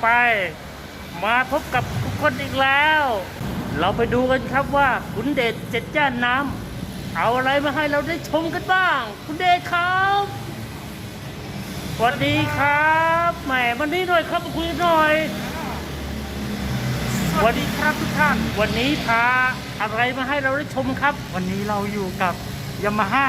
ไปทุกที่ที่อยากไป มาพบกับทุกคนอีกแล้ว เราไปดูกันครับว่าคุณเดชเจ็ดย่านน้ำเอาอะไรมาให้เราได้ชมกันบ้าง คุณเดชครับสวัสดีครับแหมวันนี้หน่อยครับมาคุยกันหน่อยสวัสดีครับทุกท่าน วันนี้พาอะไรมาให้เราได้ชมครับ วันนี้เราอยู่กับ Yamaha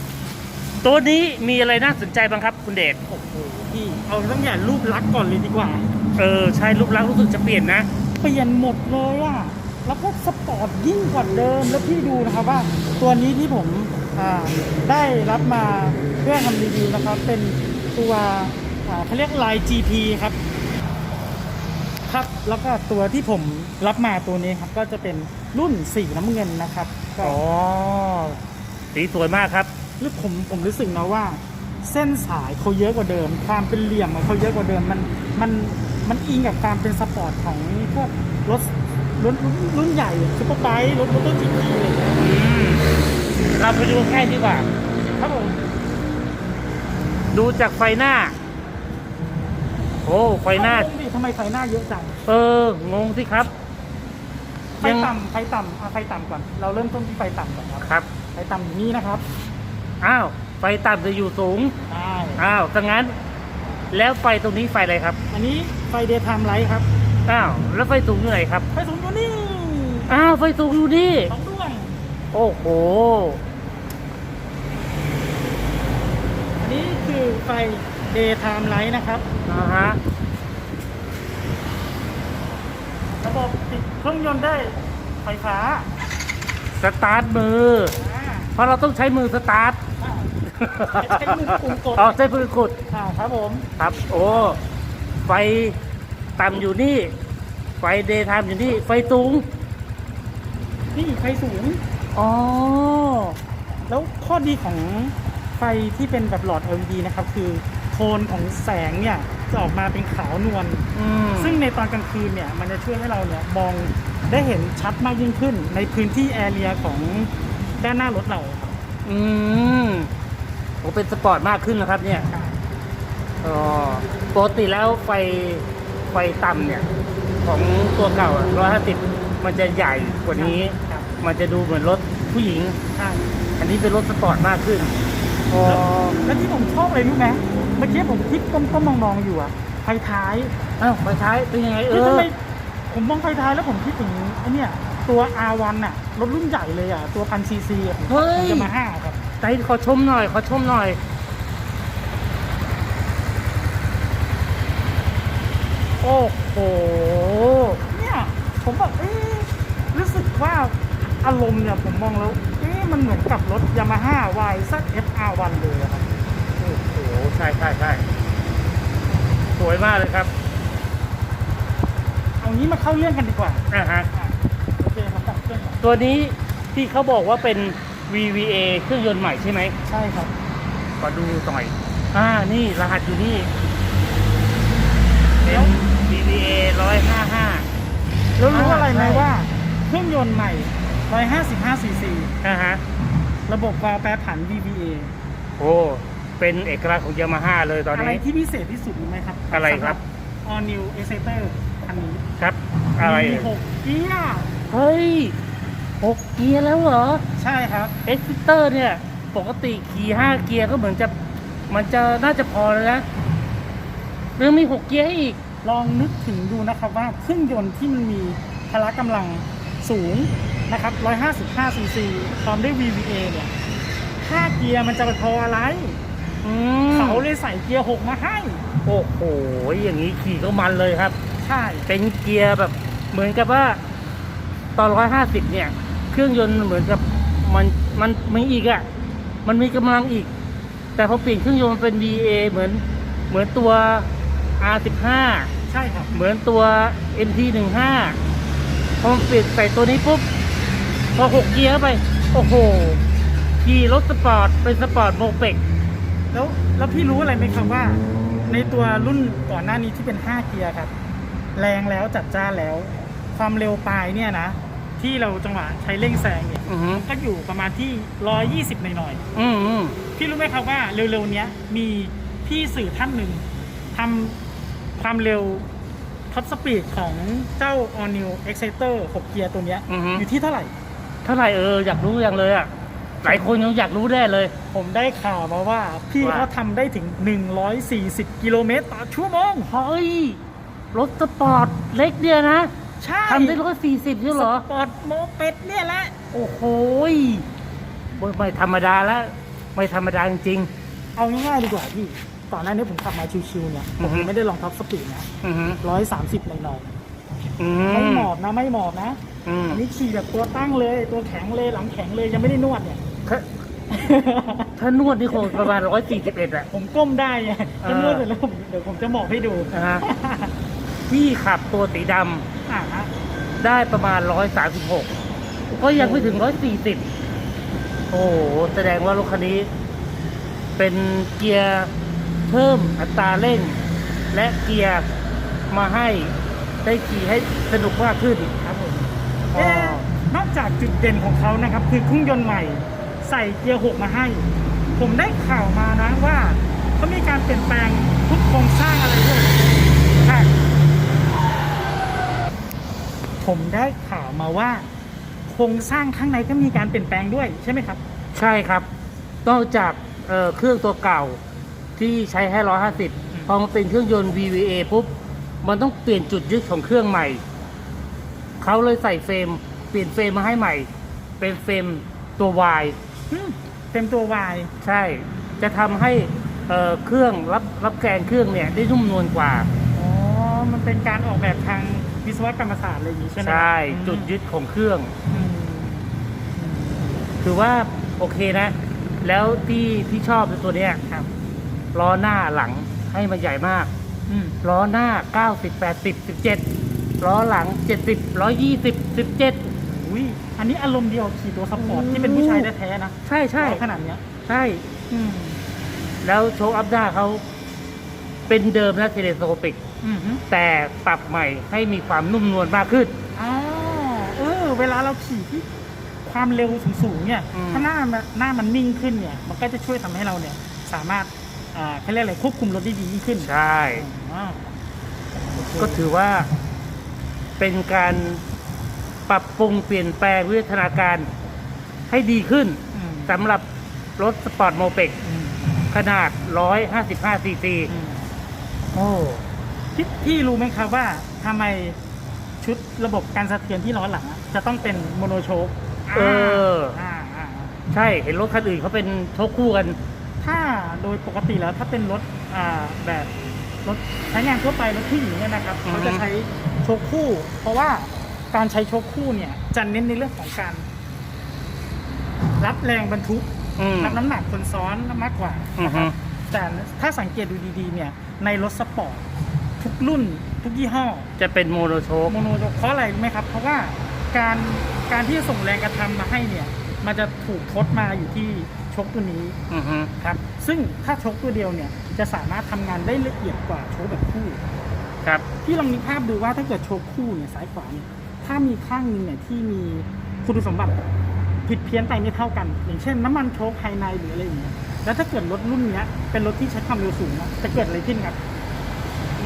ตัวนี้มีอะไรน่าสนใจบ้างครับคุณเดชโอ้โหพี่เอาตั้งแต่รูปลักษณ์ก่อนเลยดีกว่า เออใช่รูปลักษณ์รู้สึกจะเปลี่ยนนะ เปลี่ยนหมดเลยอะแล้วก็สปอร์ตยิ่งกว่าเดิมแล้วพี่ดูนะครับว่า ตัวนี้ที่ผมอ่าได้รับมาเพื่อทำรีวิวนะครับ เป็นตัวอ่าเขาเรียกลาย GP ครับครับแล้วก็ตัวที่ผมรับมาตัวนี้ครับก็จะเป็นรุ่นสีน้ำเงินนะครับก็อ๋อสีสวยมากครับ รู้ผมผมรู้สึกนะว่า เส้นสายเขาเยอะกว่าเดิม ความเป็นเหลี่ยมของเขาเยอะกว่าเดิม มันมันมันอิงกับความเป็นสปอร์ตของพวกรถรถรุ่นรุ่นใหญ่ซุปเปอร์ไบค์รถมอเตอร์จีพีอะไรอย่างเงี้ยอืมเราไปดูแค่ดีกว่า ครับผม ดูจากไฟหน้า โอ้ไฟหน้าเอ้งดิทำไมไฟหน้าเยอะจัง เอองงสิครับ ไฟต่ำไฟต่ำเอาไฟต่ำก่อน เราเริ่มต้นที่ไฟต่ำก่อนครับ ครับ ไฟต่ำอยู่นี่นะครับ อ้าว ไฟต่ำจะอยู่สูง ใช่อ้าวดังนั้น แล้วไฟตรงนี้ไฟอะไรครับ อันนี้ไฟเดย์ไทม์ไลท์ครับอ้าว แล้วไฟสูงอยู่ไหนครับ ไฟสูงอยู่นี่อ้าว ไฟสูงอยู่นี่ สองดวงโอ้โห อันนี้คือไฟเดย์ไทม์ไลท์นะครับ อ่าฮะ ระบบติดเครื่องยนต์ได้ไฟฟ้าสตาร์ทมือ อ่าเพราะเราต้องใช้มือสตาร์ท ใช้มือปุ่มกดอ๋อใช้มือกดอ่าครับผมครับ โอ้ไฟต่ำอยู่นี่ ไฟเดย์ไทม์อยู่นี่ไฟสูงนี่ไฟสูงอ๋อแล้วข้อดีของไฟที่เป็นแบบหลอด LED นะครับ คือโทนของแสงเนี่ยจะออกมาเป็นขาวนวลอืมซึ่งในตอนกลางคืนเนี่ย มันจะช่วยให้เราเนี่ยมองได้เห็นชัดมากยิ่งขึ้น ในพื้นที่แอเรียของด้านหน้ารถเราครับอืม โอ้เป็นสปอร์ตมากขึ้นนะครับ เนี่ยอ๋อปกติแล้วไฟไฟต่ำเนี่ย ของตัวเก่าร้อยห้าสิบมันจะใหญ่กว่านี้ ครับมันจะดูเหมือนรถผู้หญิง ใช่อันนี้เป็นรถสปอร์ตมากขึ้นอ๋อแล้วที่ผมชอบอะไรรู้ไหมเมื่อกี้ผมคิดก้มๆมองๆอยู่อะไฟท้ายอ้าวไฟท้ายเป็นยังไงเอคือทำอ ไมผมมองไฟท้ายแล้วผมคิดถึงไอ้เนี่ยตัว R1 น่ะรถรุ่นใหญ่เลยอะตัวพันซีซีอะเฮ้ย จะมาห้าครับ ไหนขอชมหน่อย ขอชมหน่อย โอ้โห เนี่ย ผมแบบเอ๊ะรู้สึกว่าอารมณ์เนี่ย ผมมองแล้วเอ๊ะมันเหมือนกับรถยามาฮ่า Y Z F R1 เลยอะครับ โอ้โห ใช่ใช่ใช่สวยมากเลยครับ เอางี้มาเข้าเรื่องกันดีกว่าอ่าฮะอะโอเคครับตัดเครื่องก่อนตัวนี้ที่เขาบอกว่าเป็น VVA เครื่องยนต์ใหม่ใช่ไหมใช่ครับขอดูหน่อยอ่านี่รหัสอยู่นี่เป็น VVA 155แล้วรู้อะไรไหมอ่าใช่ว่าเครื่องยนต์ใหม่ 155 cc อ่าฮะระบบวาล์วแปรผัน VVA โอ้เป็นเอกลักษณ์ของยามาฮ่าเลยตอนอะไรนี้ ที่พิเศษที่สุดรู้ไหมครับอะไรครับ สำห All New Exciter คันนี้ครับ อะไรมีหกเกียร์เฮ้ย หกเกียร์แล้วเหรอ ใช่ครับเอ็กซิเตอร์เนี่ย ปกติขี่ห้าเกียร์ก็เหมือนจะ มันจะน่าจะพอแล้วนะเรื่องมีหกเกียร์ให้อีก ลองนึกถึงดูนะครับว่าเครื่องยนต์ที่มันมีพละกำลังสูงนะครับ155 cc พร้อมด้วย VVA เนี่ยถ้าเกียร์มันจะไปพออะไรอืมเขาเลยใส่เกียร์6มาให้ โอ้โห อย่างนี้ขี่ก็มันเลยครับ ใช่ เป็นเกียร์แบบเหมือนกับว่าตอนร้อยห้าสิบเนี่ย เครื่องยนต์เหมือนกับมันมันมีอีกอะ่ะ มันมีกำลังอีก แต่พอเปลี่ยนเครื่องยนต์เป็น VA เหมือนเหมือนตัว R15 ใช่ครับ เหมือนตัว MT15 พอมันเปลี่ยนใส่ตัวนี้ปุ๊บ พอหกเกียร์เข้าไป โอ้โหขี่รถสปอร์ตเป็นสปอร์ตโมเป็กแล้วแล้วพี่รู้อะไรไหมครับว่า ในตัวรุ่นก่อนหน้านี้ที่เป็น 5 เกียร์ครับ แรงแล้วจัดจ้านแล้ว ความเร็วปลายเนี่ยนะ ที่เราจังหวะใช้เร่งแซงเนี่ยอือฮึก็อยู่ประมาณที่ 120 หน่อยอืมอืมๆพี่รู้ไหมครับว่าเร็วๆเนี้ยมีพี่สื่อท่านหนึ่งทำความเร็วท็อปสปีดของเจ้า All New Exciter 6เกียร์ตัวเนี้ยอือฮึอยู่ที่เท่าไหร่ เท่าไหร่เอออยากรู้อย่างเลยอะหลายคนยังอยากรู้แน่เลย ผมได้ข่าวมาว่า พี่ว่า เขาทำได้ถึง 140 กิโลเมตรต่อชั่วโมง เฮ้ยรถสปอร์ตเล็กเนี่ยนะ ใช่ทำได้ร้อยสี่สิบใช่เหรอ สปอร์ตโมเป็ดเนี่ยแหละ โอ้โหยไม่ธรรมดาแล้ว ไม่ธรรมดาจริง เอาง่ายๆดีกว่าพี่ก่อนหน้านี้ผมขับมาชิวๆเนี่ยอืผอมฮึยังไม่ได้ลองท็อปสปีดนะๆ อือฮึร้อยสามสิบหน่อยอืๆไม่มหมอบนะไม่หมอบนะอืมอันนี้ขี่แบบตัวตั้งเลย ตัวแข็งเลยหลังแข็งเลยยังไม่ได้นวดเนี่ย ถ้าถ้านวดนี่คงประมาณร้อยสี่สิบเอ็ดอะผมก้มได้ไงเออถ้านวดเสร็จแล้วผมเดี๋ยวผมจะหมอบให้ดู นะฮะ พี่ขับตัวสีดอ่าฮะำได้ประมาณร้อยสามสิบหกก็ยังไม่ถึงร้อยสี่สิบโอ้โห แสดงว่ารถคันนี้ เป็นเกียร์เพิ่มอัตราเร่ง และเกียร์มาให้ได้ขี่ให้สนุกมากขึ้นครับผมอ๋อเอ๊ะนอกจากจุดเด่นของเขานะครับ คือเครื่องยนต์ใหม่ ใส่เกียร์หกมาให้ ผมได้ข่าวมานะว่าเขามีการเปลี่ยนแปลงทุกโครงสร้างอะไรด้วยใช่ ผมได้ข่าวมาว่าโครงสร้างข้างในก็มีการเปลี่ยนแปลงด้วยใช่ไหมครับ ใช่ครับ นอกจากเอ่อเครื่องตัวเก่าที่ใช้ให้ร้อยห้าสิบอืมพอมาเป็นเครื่องยนต์ VVA ปุ๊บ มันต้องเปลี่ยนจุดยึดของเครื่องใหม่ เขาเลยใส่เฟรม เปลี่ยนเฟรมมาให้ใหม่ เป็นเฟรมตัว Y อืมเต็มตัววายใช่ จะทำให้เอ่อเครื่องรับรับแกนเครื่องเนี่ยได้นุ่มนวลกว่า อ๋อ มันเป็นการออกแบบทาง วิศวกรรมศาสตร์อะไรอย่างนี้ใช่ไหมใช่อืมจุดยึดของเครื่อง อืมถือว่าโอเคนะ แล้วที่ที่ชอบในตัวเนี้ยครับล้อหน้าหลังให้มันใหญ่มาก อืมล้อหน้า 90 80 17 ล้อหลัง 70 120 17 อุ้ยอันนี้อารมณ์เดียวขี่ตัวสปอร์ตที่เป็นผู้ชายแท้ๆนะใช่ใช่ล้อขนาดเนี้ยใช่ อืมแล้วโชว์อัพด้าเขาเป็นเดิมนะเทเลสโคปิก อืมฮึแต่ปรับใหม่ให้มีความนุ่มนวลมากขึ้นอ๋อเออ เวลาเราขี่ที่ความเร็วสูงๆเนี่ย อืม ถ้าหน้ามันหน้ามันนิ่งขึ้นเนี่ย มันก็จะช่วยทำให้เราเนี่ย สามารถอ่าเขาเรียกอะไรควบคุมรถได้ดียิ่งขึ้นใช่อ๋อโอเคก็ถือว่าเป็นการปรับปรุงเปลี่ยนแปลงวิวัฒนาการให้ดีขึ้นอืมสำหรับรถสปอร์ตโมเป็กอืมขนาด 155 ซีซี อืมโอ้ พี่พี่รู้ไหมครับว่าทำไมชุดระบบการสะเทือนที่ล้อหลังอะจะต้องเป็นโมโนโชคเอออ่าอ่าอ่าใช่เห็นรถคันอื่นเขาเป็นโชคคู่กัน ถ้าโดยปกติแล้วถ้าเป็นรถอ่าแบบรถใช้งานทั่วไปรถผู้หญิงเนี่ยนะครับอือฮึ เขาจะใช้โชคคู่ เพราะว่าการใช้โชคคู่เนี่ยจะเน้นในเรื่องของการ รับแรงบรรทุกอืมรับน้ำหนักคนซ้อนมากกว่า อือนะคฮึรับแต่ถ้าสังเกตดูดีๆเนี่ยในรถสปอร์ต ทุกรุ่นทุกยี่ห้อ จะเป็นโมโนโชคโมโนโชคเพราะอะไรรู้ไหมครับ เพราะว่าการการที่จะส่งแรงกระทำมาให้เนี่ย มันจะถูกทดมาอยู่ที่ชกตัวนี้อือฮึครับ ซึ่งถ้าชกตัวเดียวเนี่ยจะสามารถทำงานได้ละเอียดกว่าชกแบบคู่ ครับพี่ลองนึกภาพดูว่าถ้าเกิดโชกคู่เนี่ยซ้ายขวาเนี่ยถ้ามีข้างหนึงเนี่ยที่มีคุณสมบัติผิดเพี้ยนไปไม่เท่ากัน อย่างเช่น น้ำมันโชกภายในหรืออะไรอย่างเงี้ยแล้วถ้าเกิดรถรุ่นเนี้ยเป็นรถที่ใช้ความเร็วสูงอะจะเกิดอะไรขึ้นครับ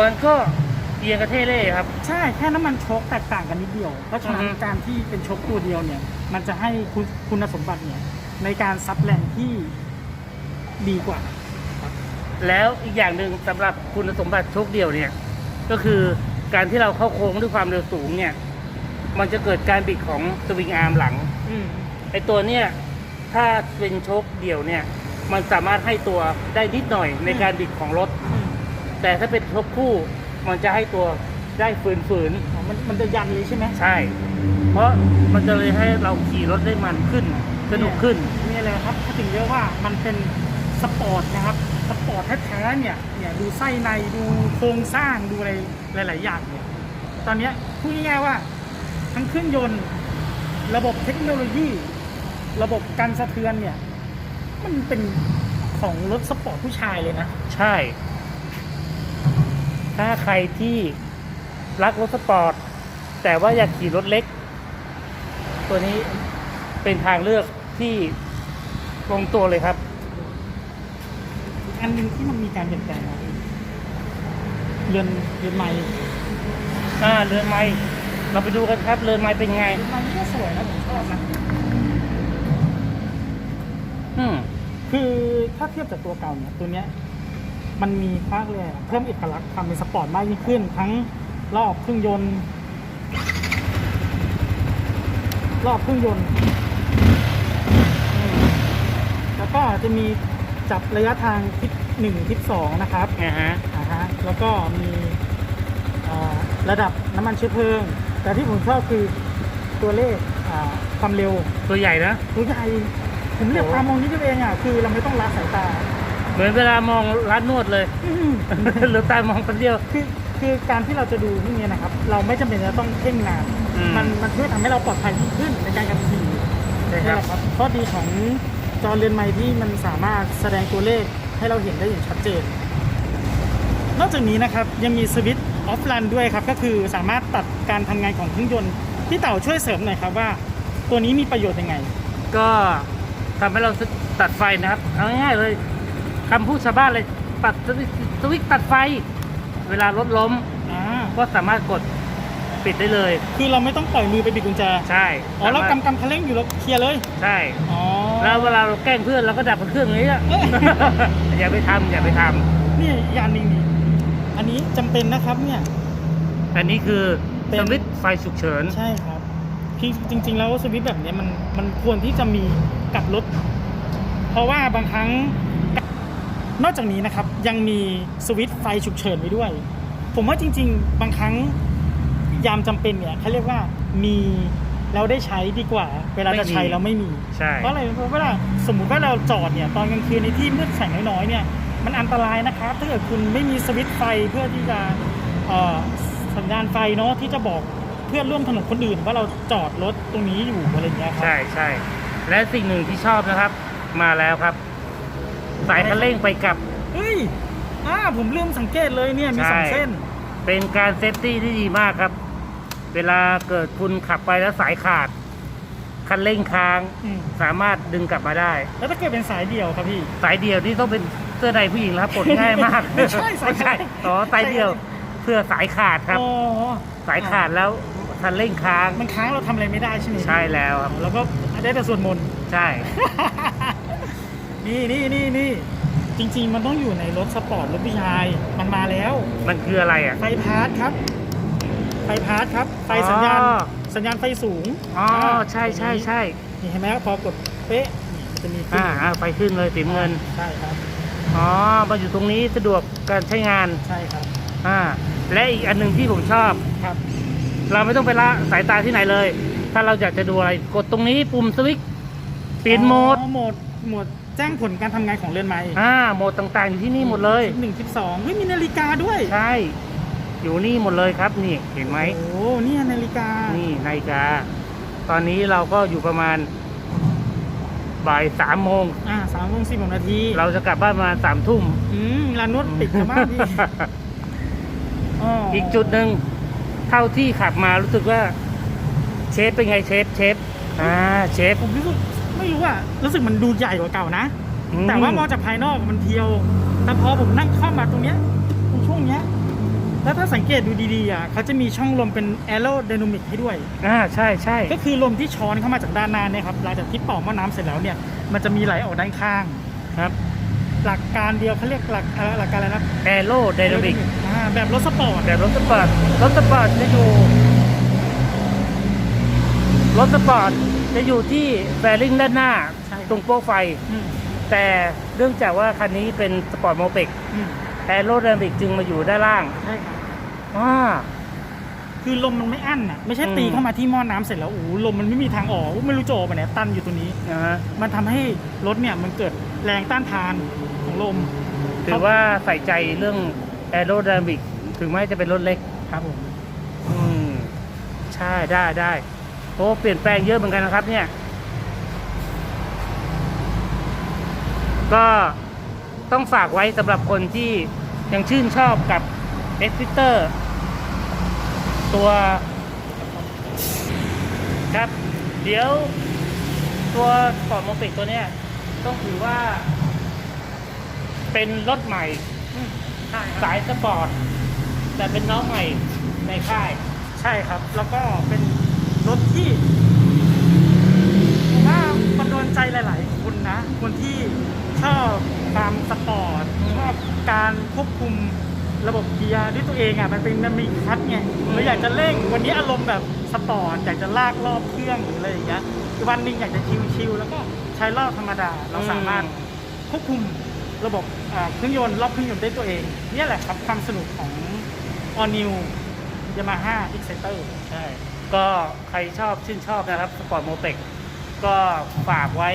มันก็เอียงกระเทเล่ครับ ใช่แค่น้ำมันโชคแตกต่างกันนิดเดียว เพราะฉะนั้นอือฮึ การที่เป็นโชคตัวเดียวเนี่ย มันจะให้คุณคุณสมบัติเนี่ยในการซับแรงที่ดีกว่า แล้วอีกอย่างหนึ่งสำหรับคุณสมบัติโชคเดียวเนี่ย ก็คือการที่เราเข้าโค้งด้วยความเร็วสูงเนี่ย มันจะเกิดการบิดของสวิงอาร์มหลังอืมไอตัวเนี่ยถ้าเป็นโชคเดี่ยวเนี่ย มันสามารถให้ตัวได้นิดหน่อยในการบิดของรถอืม แต่ถ้าเป็นโชคคู่มันจะให้ตัวได้ฝืนฝืนอ๋อมันมันจะยันเลยใช่ไหม ๆใช่ เพราะมันจะเลยให้เราขี่รถได้มันขึ้น สนุกขึ้น นี่เลยครับถ้าถึงเรียกว่ามันเป็นสปอร์ตนะครับสปอร์ตแท้ๆเนี่ยเนี่ยดูไส้ในดูโครงสร้างดูอะไรหลาย ๆ อย่างเนี่ยตอนเนี้ยพูดง่ายๆว่า ทั้งเครื่องยนต์ ระบบเทคโนโลยี ระบบการสะเทือนเนี่ย มันเป็นของรถสปอร์ตผู้ชายเลยนะ ใช่ ถ้าใครที่รักรถสปอร์ต แต่ว่าอยากขี่รถเล็ก ตัวนี้เป็นทางเลือกที่ลงตัวเลยครับอีกอันหนึ่งที่มันมีการเปลี่ยนแปลงนะเรือนเรือนไม้อ่าเรือนไม้เราไปดูกันครับ เรือนไม้เป็นไง เรือนไม้นี่ก็สวยนะผมชอบนะอืมคือถ้าเทียบจากตัวเก่าเนี่ยตัวเนี้ย มันมีภาคเลยอะเพิ่มเอกลักษณ์ความเป็นสปอร์ตมากยิ่งขึ้น ทั้งรอบเครื่องยนต์ รอบเครื่องยนต์อืมแล้วก็จะมีจับระยะทางทิศหนึ่งทิศสองนะครับอ่าฮะอ่าฮะแล้วก็มีอ่าระดับน้ำมันเชื้อเพลิง แต่ที่ผมชอบคือตัวเลขอ่าความเร็วตัวใหญ่นะ ตัวใหญ่ ผมเรียกโอ้ตามองนิดเดียวเองอะคือเราไม่ต้องละสายตา เหมือนเวลามองร้านนวดเลยอืมหรือตามองคนเดียว คือคือการที่เราจะดูพวกนี้นะครับ เราไม่จำเป็นจะต้องเพ่งนานอืมมันมันช่วยทำให้เราปลอดภัยยิ่งขึ้นในการขับขี่ใช่นี่คแหรับละครับข้อดีของจอเรือนไม้ที่มันสามารถแสดงตัวเลขให้เราเห็นได้อย่างชัดเจน นอกจากนี้นะครับยังมีสวิตช์ออฟลันด้วยครับ ก็คือสามารถตัดการทำงานของเครื่องยนต์ที่เต่าช่วยเสริมหน่อยครับว่า ตัวนี้มีประโยชน์ยังไง ก็ทำให้เราตัดไฟนะครับเอาง่ายๆเลย คำพูดชาวบ้านเลยปัดสวิตช์สวิตช์ตัดไฟ เวลารถล้มอ่าก็สามารถกดปิดได้เลย คือเราไม่ต้องปล่อยมือไปบิดกุญแจ ใช่อ๋อเราสามารถกำกำคันเร่งอยู่แล้วเคลียร์เลย ใช่ อ๋อ แล้วเวลาเราแกล้งเพื่อนเราก็ดับเครื่องอย่างนี้อะ เอ้ย อย่าไปทำอย่าไปทำนี่อีกอย่างหนึ่งนี่อันนี้จำเป็นนะครับเนี่ย อันนี้คือเป็น สวิตช์ไฟฉุกเฉิน ใช่ครับคือจริง ๆ แล้วสวิตช์แบบเนี้ยมันมันควรที่จะมีกับรถ เพราะว่าบางครั้ง นอกจากนี้นะครับยังมีสวิตช์ไฟฉุกเฉินไว้ด้วย ผมว่าจริง ๆ บางครั้งยามจำเป็นเนี่ยเขาเรียกว่ามีแล้วได้ใช้ดีกว่า เวลาจะใช้แล้วไม่มีใช่เพราะอะไรเพราะเวลาสมมุติว่าเราจอดเนี่ยตอนกลางคืนในที่มืดแสงน้อยๆเนี่ยมันอันตรายนะครับถ้าเกิดคุณไม่มีสวิตช์ไฟเพื่อที่จะเอ่อสัญญาณไฟเนาะที่จะบอกเพื่อนร่วมถนนคนอื่น ว่าเราจอดรถตรงนี้อยู่อะไรอย่างเงี้ยครัใช่ใช่และสิ่งหนึ่งที่ชอบนะครับมาแล้วครับ สายคันเร่งไปกับ เฮ้ยอ่าผมเริ่มสังเกตเลยเนี่ยมีสองใช่ เส้น เป็นการเซฟตี้ที่ดีมากครับ เวลาเกิดคุณขับไปแล้วสายขาด คันเร่งค้าง อืมสามารถดึงกลับมาได้ แล้วถ้าเกิดเป็นสายเดี่ยวครับพี่ สายเดียวนี่ต้องเป็นเสื้อในผู้หญิงแล้วปลดง่ายมากไม่ใช่สายไม่ใช่อ๋อสายเดียวเพื่อสายขาดครับ อ๋อสายขาดแล้วคันเร่งค้าง มันค้างเราทำอะไรไม่ได้ใช่ไหมใช่แล้วครับ แล้วก็ได้แต่ส่วนมนต์ ใช่ นี่นี่นี่นี่จริง ๆ มันต้องอยู่ในรถสปอร์ตรถผู้ชาย มันมาแล้ว มันคืออะไรอะ ไฟพาร์ทครับ ไฟพาร์ทครับ ไฟสัญญาณ อ๋อ สัญญาณไฟสูงอ๋อใช่ใช่ใช่นี่เห็นไหมครับพอกดเป๊ะนี่มันจะมีขึ้นอ่าอ่าไฟขึ้นเลยสีเงิน ใช่ครับ อ๋อมาอยู่ตรงนี้สะดวกการใช้งาน ใช่ครับ อ่า และอีกอันหนึ่งที่ผมชอบ ครับ เราไม่ต้องไปละสายตาที่ไหนเลย ถ้าเราอยากจะดูอะไร กดตรงนี้ปุ่มสวิตช์เปลี่ยนโหมด อ๋อโหมดโหมด แจ้งผลการทำงานของเรือนไม้อ่าโหมดต่างๆอยู่ที่นี่หมดเลย หนึ่งสิบสองเฮ้ยมีนาฬิกาด้วยใช่ อยู่นี่หมดเลยครับนี่เห็นไหม โอ้เนี่ยนาฬิกานี่นาฬิกา ตอนนี้เราก็อยู่ประมาณบ่ายสามโมง อ่าสามโมงสี่โมงนาทีเราจะกลับบ้านประมาณสามทุ่ม อืมร้านนวดปิดกันมากพี่อ๋ออีกจุดหนึ่งเท่าที่ขับมารู้สึกว่า เชฟเป็นไงเชฟเชฟอ่าเชฟผมรู้สึก ไม่รู้อะรู้สึกมันดูใหญ่กว่าเก่านะ อืมแต่ว่ามองจากภายนอกมันเพียว แต่พอผมนั่งเข้ามาตรงเนี้ยตรงช่วงเนี้ย แล้วถ้าสังเกตดูดีๆอะเขาจะมีช่องลมเป็นแอโร d y นามิกให้ด้วย อ่าใช่ใช่ก็คือลมที่ช้อนเข้ามาจากด้านหน้าเนี่ยครับหลังจากที่เป่าหม้อน้ำเสร็จแล้วเนี่ยมันจะมีไหลออกด้านข้าง ครับหลักการเดียวเขาเรียกหลักเอ่อหลักการอะไรนะแอโรไดนามิกอ่าแบบรถสปอร์ตแบบรถสปอร์ตรถสปอร์ตจะอยู่ รถสปอร์ตจะอยู่ที่แฟริงด้านหน้าใช่ตรงโป๊ะไฟอืมแต่เนื่องจากว่าคันนี้เป็นสปอร์ตโมเปกอืมแอโรไดนามิกจึงมาอยู่ด้านล่างใช่ครับอ่าคือลมมันไม่อั้นอะไม่ใช่อืมตีเข้ามาที่หม้อน้ำเสร็จแล้วโอ้โหลมมันไม่มีทางออกไม่รู้จะออกไปไหนตันอยู่ตรงนี้นะฮะมันทำให้รถเนี่ยมันเกิดแรงต้านทานของลมถือว่าใส่ใจเรื่องแอโร d y นามิกถึงแม้จะเป็นรถเล็กครับผมอืมใช่ได้ได้ โอ้เปลี่ยนแปลงเยอะเหมือนกันนะครับ เนี่ย ก็ต้องฝากไว้สำหรับคนที่ยังชื่นชอบกับ e x i t e r ตัวครับ เดี๋ยวตัวสปอร์ตโมปิกตัวเนี้ยต้องถือว่า เป็นรถใหม่ใช่ครับสายสปอร์ต แต่เป็นน้องใหม่ในค่าย ใช่ครับ แล้วก็เป็น รถที่ผมว่ามันโดนใจหลาย ๆ คนนะ คนที่ชอบความสปอร์ตชอบการควบคุมระบบเกียร์ด้วยตัวเองอะมันเป็นมันมีคลัตช์ไงเราอยากจะเร่งวันนี้อารมณ์แบบสปอร์ตอยากจะลากรอบเครื่องหรืออะไรอย่างเงี้ยวันหนึงอยากจะชิลๆแล้วก็ใช้รอบธรรมดาเราสามารถควบคุมระบบเครื่องยนต์รอบเครื่องยนต์ได้ตัวเองเนี่ยแหละครับความสนุกของ All New Yamaha Exciter ใช่ ก็ใครชอบชื่นชอบนะครับสปอร์ตโมเ c ก็ฝากไว้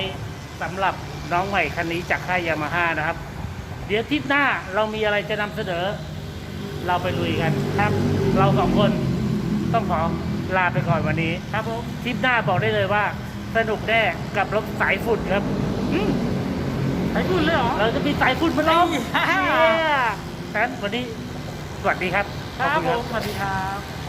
สำหรับน้องใหม่คันนี้จากค่ายยามาฮ่านะครับ เดี๋ยวทริปหน้าเรามีอะไรจะนำเสนอ เราไปลุยกันครับ เราสองคนต้องขอลาไปก่อนวันนี้ ครับผมทริปหน้าบอกได้เลยว่า สนุกแน่กับรถสายฝุ่นครับอืมไอ้คุณเลยเหรอ เราจะมีสายฝุ่นมาลองเฮ้ยเนี่ยฉะนั้นวันนี้สวัสดีครับ ครัขบณผมสวัสดีครับ